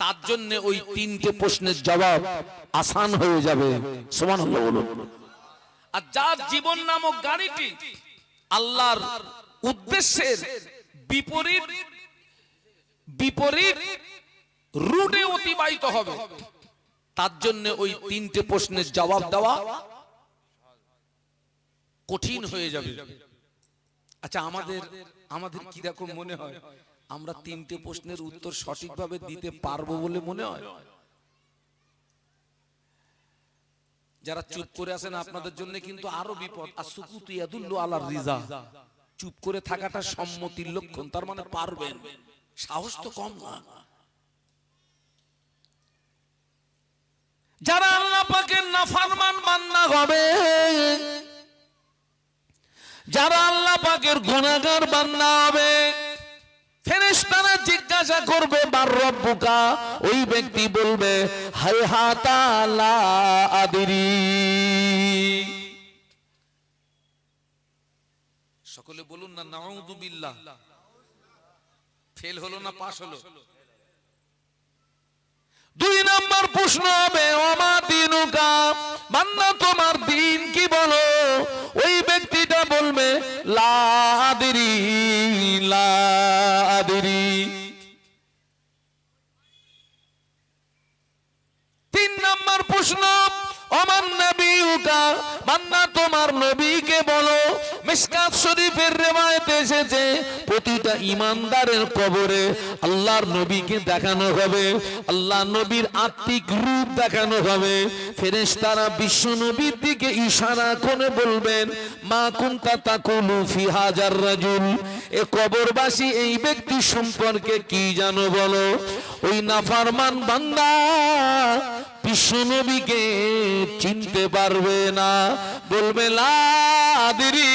তার জন্য ওই তিনটে প্রশ্নের জবাব আসান হয়ে যাবে। সমান হলো বলুন। আর যার জীবন নামক গাড়িটি আল্লাহর উদ্দেশ্যের বিপরীত বিপরীত রুটে অতিবাহিত হবে, তার জন্য ওই তিনটে প্রশ্নের জবাব দেওয়া কঠিন হয়ে যাবে। আচ্ছা আমাদের আমাদের কি রকম মনে হয়? আমরা তিনটে প্রশ্নের উত্তর সঠিকভাবে দিতে পারব বলে মনে হয়? যারা চুপ করে আছেন আপনাদের জন্য কিন্তু আরও বিপদ। আর সুকুতু ইয়াদুল্লু আলার রিজা। চুপ করে থাকাটা সম্মতির লক্ষণ তার মানে পারবেন। সাহস তো কম না যারা আল্লাহ পাকের নাফরমান বান্দা হবে যারা আল্লাহ পাকের গুনাহগার বান্দা হবে ফেরেশতারা জিজ্ঞাসা করবে বার রব্বুকা? ওই ব্যক্তি বলবে, হায় হাতা লা আদিরি। সকলে বলুন না, নাউযু বিল্লাহ। ফেল হলো না পাস হলো? দুই নম্বর প্রশ্ন হবে লাদিরি তিন নম্বর প্রশ্ন অমান নবীকা মান্না তোমার নবীকে বলো। মিশকাত শরীফের রেওয়ায়েতে এসেছে, প্রতিটা ইমানদারের কবরে আল্লাহর নবীকে দেখানো হবে, আল্লাহ নবীর আত্মিক রূপ দেখানো হবে। ফেরেশতারা বিশ্ব নবীর দিকে ইশারা করে বলবেন, মা কুনতা তাকুলু ফি হাজার রাজুল? এ কবরবাসী এই ব্যক্তি সম্পর্কে কি জানো বলো? ওই নাফারমান বান্দা বিশ্ব চিনতে পারবে না। বলবে লাদিরি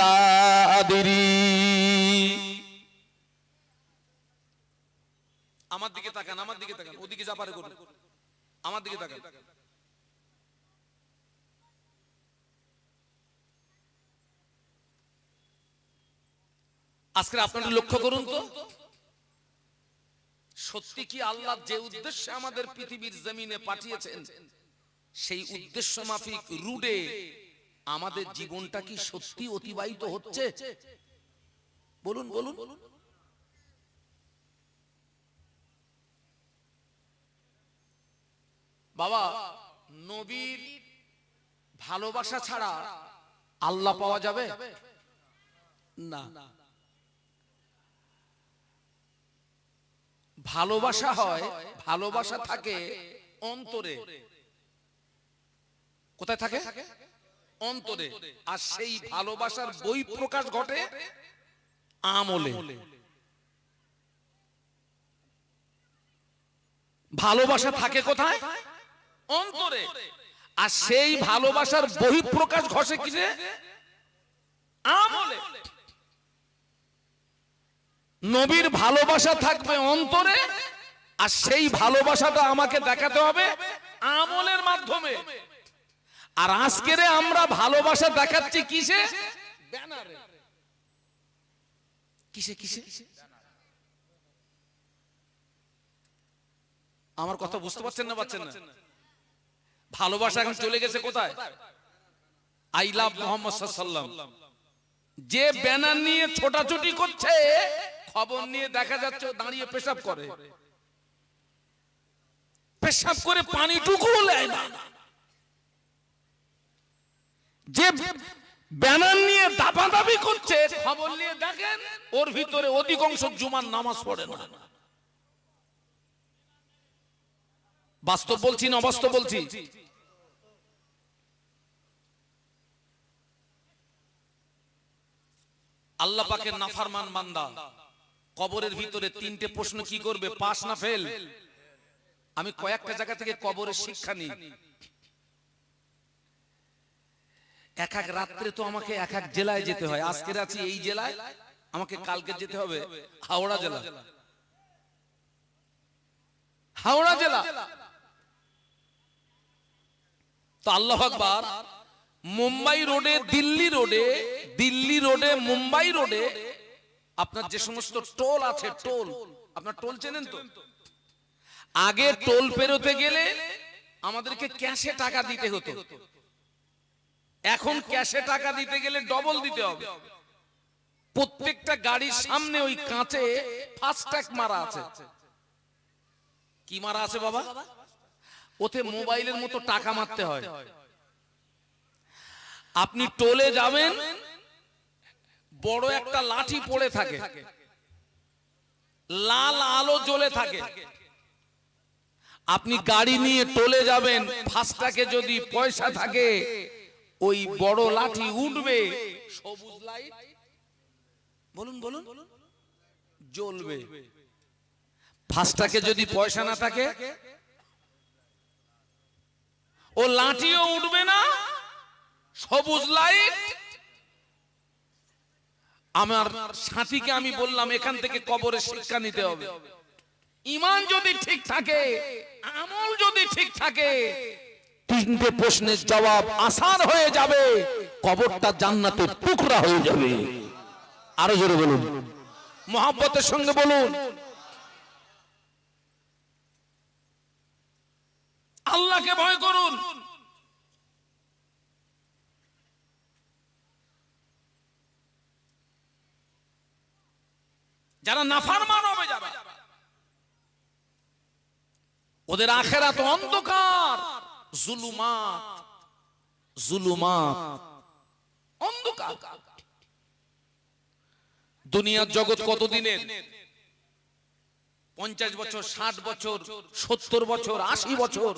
লাদিরি আমার দিকে তাকান, আমার দিকে তাকান, ওদিকে যা পারে করুন। আমার দিকে তাকান। আজকে আপনারা লক্ষ্য করুন তো। সত্যি কি আল্লাহ যে উদ্দেশ্যে আমাদের পৃথিবীর জমিনে পাঠিয়েছেন, সেই উদ্দেশ্য মাফিক রুডে আমাদের জীবনটা কি সত্যি অতিবাহিত হচ্ছে? বলুন বলুন। বাবা, নবীর ভালোবাসা ছাড়া আল্লাহ পাওয়া যাবে? না। ভালোবাসা হয় ভালোবাসা থাকে অন্তরে। কোথায় থাকে? অন্তরে। আর সেই ভালোবাসার বই প্রকাশ ঘটে আমলে। ভালোবাসা থাকে কোথায়? অন্তরে। আর সেই ভালোবাসার বহিঃপ্রকাশ ঘটে কিসে আমলে। নবীর ভালোবাসা থাকবে অন্তরে, আর সেই ভালোবাসাটা আমাকে দেখাতে হবে আমলের মাধ্যমে। আর আজকের আমরা ভালোবাসা দেখাচ্ছি কিসে? কিসে কিসে? আমার কথা বুঝতে পারছেন না পাচ্ছেন না? ভালোবাসা এখন চলে গেছে কোথায়? আই লাভ মোহাম্মদ সাল্লাম যে ব্যানার নিয়ে ছোটাছুটি করছে খবর নিয়ে দেখা যাচ্ছে দাঁড়িয়ে পেশাব করে। পেশাব করে পানিটুকুও নেয় না। যে ব্যানার নিয়ে দাবাদাবি করছে খবর নিয়ে দেখেন ওর ভিতরে অধিকাংশ জুমার নামাজ পড়ে না। বাস্তব বলছি না অবাস্তব বলছি? আল্লাহ পাকের নাফারমান বান্দা। কবরের ভিতরে তিনটে প্রশ্ন কি করবে? পাস না ফেল? আমি কয়েকটা জায়গা থেকে কবরের শিক্ষা নিই। এক এক রাত্রে তো আমাকে এক এক জেলায় যেতে হয়। আজকের আছি এই জেলায়। আমাকে কালকে যেতে হবে হাওড়া জেলা। হাওড়া জেলা। তো আল্লাহ মুম্বাই রোডে, দিল্লি রোডে দিল্লি রোডে, মুম্বাই রোডে আপনার যে সমস্ত টোল আছে টোল। আপনার টোল চেনেন তো? আগে টোল পেরোতে গেলে আমাদেরকে ক্যাশে টাকা দিতে হতো। এখন ক্যাশে টাকা দিতে গেলে ডবল দিতে হবে। প্রত্যেকটা গাড়ির সামনে ওই কাঁচে ফাস্ট্যাগ মারা আছে। কি মারা আছে বাবা? ওতে মোবাইলের মতো টাকা মারতে হয়। আপনি টোলে যাবেন বড় একটা লাঠি পড়ে থাকে। লাল আলো জ্বলে থাকে। আপনি গাড়ি নিয়ে টোলে যাবেন ফাস্টাকে যদি পয়সা থাকে ওই বড় লাঠি উঠবে। সবুজ লাইট বলুন বলুন। জ্বলবে। ফাস্টাকে যদি পয়সা না থাকে ও লাঠিও উঠবে না। সবুজ লাইট আমার সাথীকে আমি বললাম, এখান থেকে কবরে শিক্ষা নিতে হবে। ইমান যদি ঠিক থাকে, আমল যদি ঠিক থাকে, তিনটে প্রশ্নের জবাব আসান হয়ে যাবে, কবরটা জান্নাতের টুকরা হয়ে যাবে। আরও জোরে বলুন। মোহাব্বতের সঙ্গে বলুন। আল্লাহকে ভয় করুন। যারা নাফারমান হবে যারা। ওদের আখেরাত অন্ধকার। জুলুমাত। জুলুমাত। অন্ধকার। দুনিয়ার জগৎ কতদিনের? পঞ্চাশ বছর, ষাট বছর, সত্তর বছর, আশি বছর।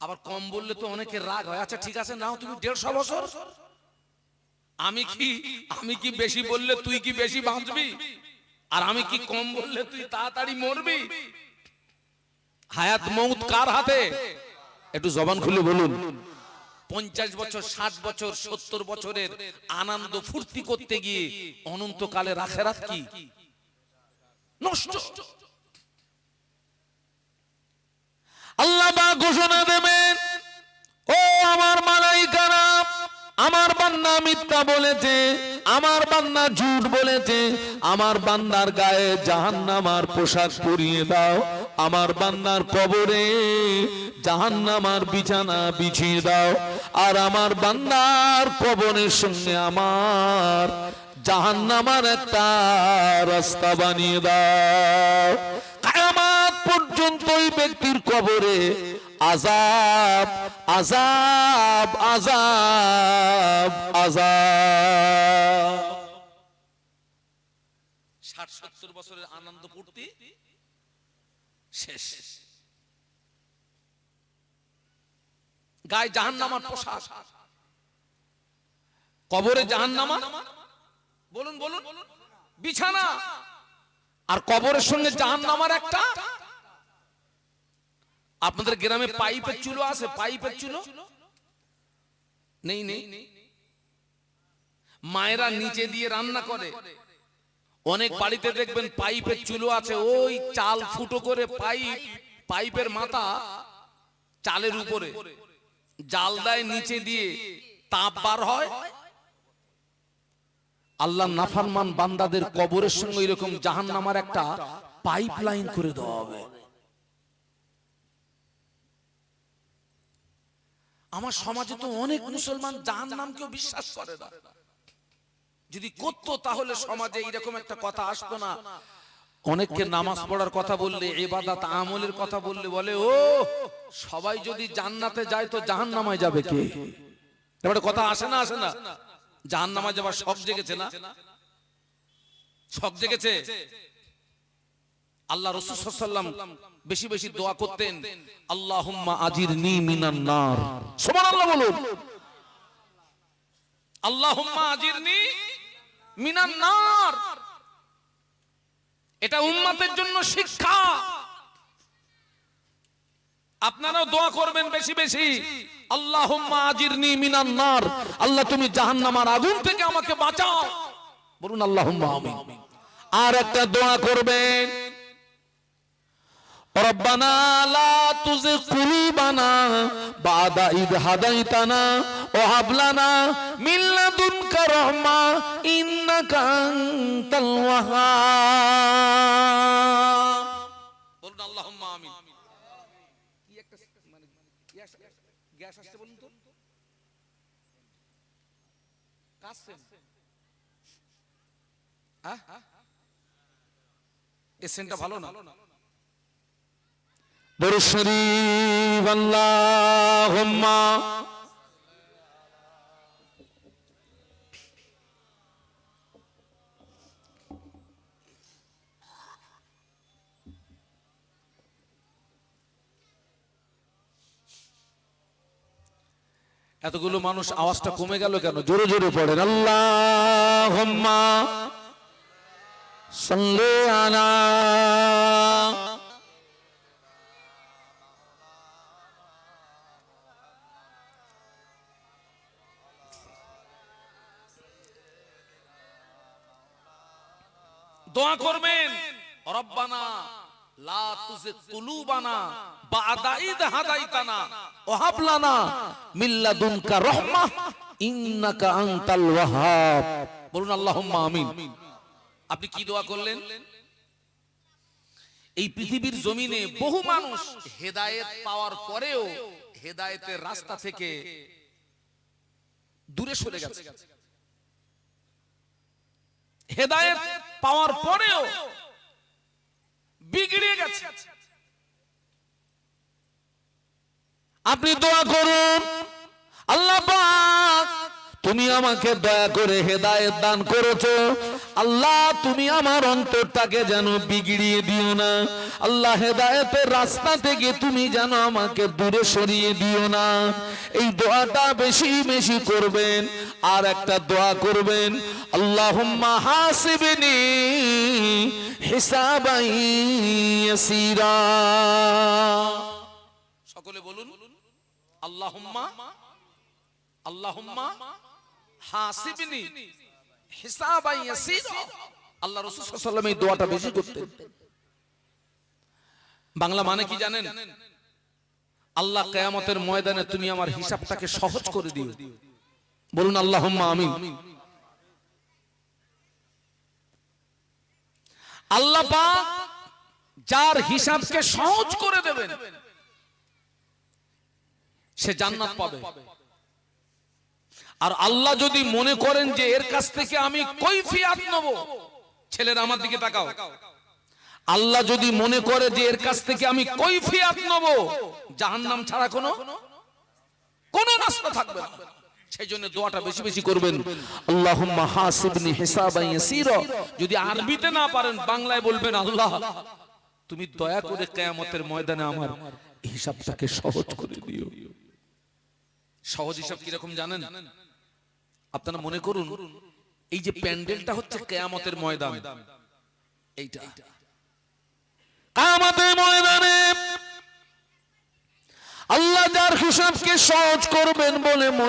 আবার কম বললে তো অনেকের রাগ হয়। আচ্ছা ঠিক আছে, নাও তুমি দেড়শো বছর। আমি কি আমি কি বেশি বললে তুই কি বেশি বাঁচবি? আর আমি কি কম বললে তুই তাড়াতাড়ি মরবি? হায়াত মৌত কার হাতে? একটু জবান খুলে বলুন। পঞ্চাশ বছর ষাট বছর সত্তর বছরের আনন্দ ফুর্তি করতে গিয়ে অনন্তকালে রাখেরাত কি? নষ্ট। আল্লাহ ঘোষণা দেবেন ও আমার মালাইকারা আমার বান্না মিথ্যা বলেছে, আমার বান্না ঝুট বলেছে, আমার বান্দার গায়ে জাহান্নামার পোশাক পরিয়ে দাও, আমার বান্দার কবরে জাহান্নামার বিছানা বিছিয়ে দাও, আর আমার বান্দার কবরের সঙ্গে আমার জাহান্নামার একটা রাস্তা বানিয়ে দাও। কায়ামাত পর্যন্ত ওই ব্যক্তির কবরে আজাব আজাব আজাব আজাব ষাট, সত্তর বছরের আনন্দ পূর্তি শেষ। গায়ে জাহান্নামার পোশাক। কবরে জাহান্নামা বলুন বলুন। বিছানা। আর কবরের সঙ্গে জাহান্নামার একটা আপনাদের গ্রামে পাইপের চুলো আছে পাইপের চুলো? নেই নেই। মায়েরা নিচে দিয়ে রান্না করে। অনেক বাড়িতে দেখবেন পাইপের চুলো আছে। ওই চাল ফুটো করে পাইপ পাইপের মাথা চালের উপরে। জাল দেয় নিচে দিয়ে তাপ বার হয়। আল্লাহ নাফারমান বান্দাদের কবরের সঙ্গে এরকম জাহান্নামার একটা পাইপ লাইন করে দেওয়া হবে। আমার সমাজে তো অনেক মুসলমান জাহান নামকেও বিশ্বাস করে না। যদি করতো তাহলে সমাজে এরকম একটা কথা আসতো না। অনেককে নামাজ পড়ার কথা বললে এবাদাত আমলের কথা বললে বলে ও সবাই যদি জান্নাতে যায় তো জাহান নামায় যাবে কে? এবারে কথা আসে না আসে না। জাহান নামায় যাবার শখ জেগেছে না? শখ জেগেছে। আল্লাহ রসুল সাল্লাম বেশি বেশি দোয়া করতেন, আল্লাহুম্মা আজিরনি মিনান নার। সুবহানাল্লাহ বলুন। আল্লাহুম্মা আজিরনি মিনান নার। এটা উম্মতের জন্য শিক্ষা। আপনারাও দোয়া করবেন বেশি বেশি। আল্লাহুম্মা আজিরনি মিনান নার। আল্লাহ, তুমি জাহান্নামার আগুন থেকে আমাকে বাঁচাও। বলুন আমিন। আর একটা দোয়া করবেন ربنا لا تزغ قلوبنا بعد إذ هديتنا وهب لنا من لدنك رحمة إنك أنت الوهاب আমিন কি একটা মানে গ্যাস গ্যাস আসছে বলুন তো কাশছেন হ্যাঁ এই সেন্টটা ভালো না আল্লাহুম্মা। এতগুলো মানুষ আওয়াজটা কমে গেল কেন? জোরে জোরে পড়েন আল্লাহুম্মা। সাল্লি আলা দোয়া করবেন। রব্বানা লা তুজিগ কুলুবানা বা'দা ইদ হাদাইতানা। ওয়া হাব লানা মিন লাদুনকা রাহমাহ ইন্নাকা আনতাল ওয়াহ্হাব বলুন আল্লাহুম্মা আমিন। আপনি কি দোয়া করলেন? এই পৃথিবীর জমিনে বহু মানুষ হেদায়েত পাওয়ার পরেও হেদায়েতের রাস্তা থেকে দূরে সরে গেছে। হেদায়েত পাওয়ার পরেও বিগড়ে গেছে। আপনি দোয়া করুন। আল্লাহ তুমি আমাকে দয়া করে হেদায়েত দান করেছ। আল্লাহ, তুমি আমার অন্তরটাকে যেন বিগড়িয়ে দিও না। আল্লাহ, হেদায়েতের রাস্তা থেকে তুমি যেন আমাকে দূরে সরিয়ে দিও না। এই দোয়াটা বেশি বেশি করবেন, আর একটা দোয়া করবেন, আল্লাহুম্মা হাসিবনি হিসাবাই সকলে বলুন, আল্লাহুম্মা আল্লাহুম্মা হাসিবনি ইয়াসিরা আল্লাহ রাসূল সাল্লাল্লাহু আলাইহি ওয়াসাল্লাম এই দোয়াটা বেশি করতেন। বাংলা মানে কি জানেন? আল্লাহ কিয়ামতের ময়দানে তুমি আমার হিসাবটাকে সহজ করে দিও। বলুন আল্লাহুম্মা আমিন। আল্লাহ পাক যার হিসাবকে সহজ করে দেবেন সে জান্নাত পাবে। আর আল্লাহ যদি মনে করেন যে এর কাছ থেকে আমি কৈফিয়াত নেব, ছেলেরা আমার দিকে তাকাও। আল্লাহ যদি মনে করে যে এর কাছ থেকে আমি কৈফিয়াত নেব, জাহান্নাম ছাড়া কোনো কোনো রাস্তা থাকবে না। সেই জন্য দোয়াটা বেশি বেশি করবেন। আল্লাহুম্মা হাসিবনি হিসাবান ইয়াসিরা। যদি আরবিতে না পারেন, বাংলায় বলবেন, আল্লাহ, তুমি দয়া করে কেয়ামতের ময়দানে আমার হিসাবটাকে সহজ করে দিও। সহজ হিসাব কীরকম জানেন? আপনারা মনে করুন এই যে প্যান্ডেলটা হচ্ছে কেয়ামতের ময়দান। এইটা। কামাতের ময়দানে আল্লাহ যার হিসাবকে সহজ করবেন বলে